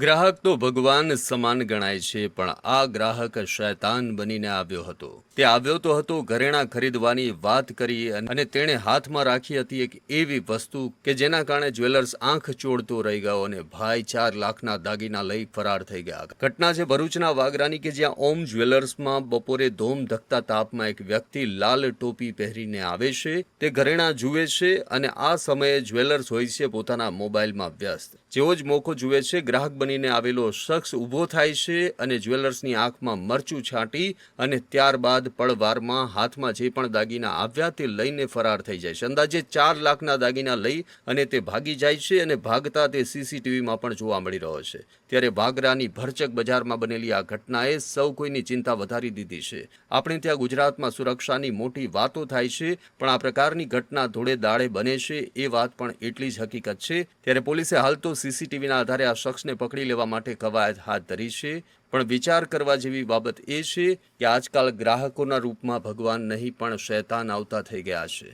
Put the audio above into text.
ગ્રાહક તો ભગવાન સમાન ગણાય છે, પણ આ ગ્રાહક શૈતાન બનીને આવ્યો હતો. તે આવ્યો તો હતો, ઘરેણાં ખરીદવાની વાત કરી અને તેણે હાથમાં રાખી હતી એક એવી વસ્તુ કે જેના કારણે જ્વેલર્સ આંખ ચોડતો રહી ગયો અને ભાઈ ચાર લાખના દાગીના લઈ ફરાર થઈ ગયા. ઘટના છે ભરૂચના વાગરાની કે જ્યાં ઓમ જ્વેલર્સમાં બપોરે ધોમ ધકતા તાપમાં એક વ્યક્તિ લાલ ટોપી પહેરીને આવે છે, તે ઘરેણાં જુએ છે અને આ સમયે જ્વેલર્સ હોય છે પોતાના મોબાઈલમાં વ્યસ્ત. જેવો જ મોકો જુએ છે, ગ્રાહક બનીને આવેલો શખ્સ ઊભો થાય છે અને જ્વેલર્સની આંખમાં મરચું છાંટી અને ત્યારબાદ પળવારમાં હાથમાં જે પણ દાગીના આવ્યા તે લઈને ફરાર થઈ જાય છે. અંદાજે ચાર લાખના દાગીના લઈ અને તે ભાગી જાય છે અને ભાગતા તે સીસીટીવીમાં પણ જોવા મળી રહ્યો છે. ત્યારે ભાગરાની ભરચક બજારમાં બનેલી આ ઘટનાએ સૌ કોઈની ચિંતા વધારી દીધી છે. આપણે ત્યાં ગુજરાતમાં સુરક્ષાની મોટી વાતો થાય છે, પણ આ પ્રકારની ઘટના ધોળે દાળે બને છે, એ વાત પણ એટલી જ હકીકત છે. ત્યારે પોલીસે હાલ તો સીસીટીવીના આધારે આ શખ્સને પકડી લેવા માટે કવાયત હાથ ધરી છે. પણ વિચાર કરવા જેવી બાબત એ છે કે આજકાલ ગ્રાહકોના રૂપમાં ભગવાન નહીં પણ શૈતાન આવતા થઈ ગયા છે.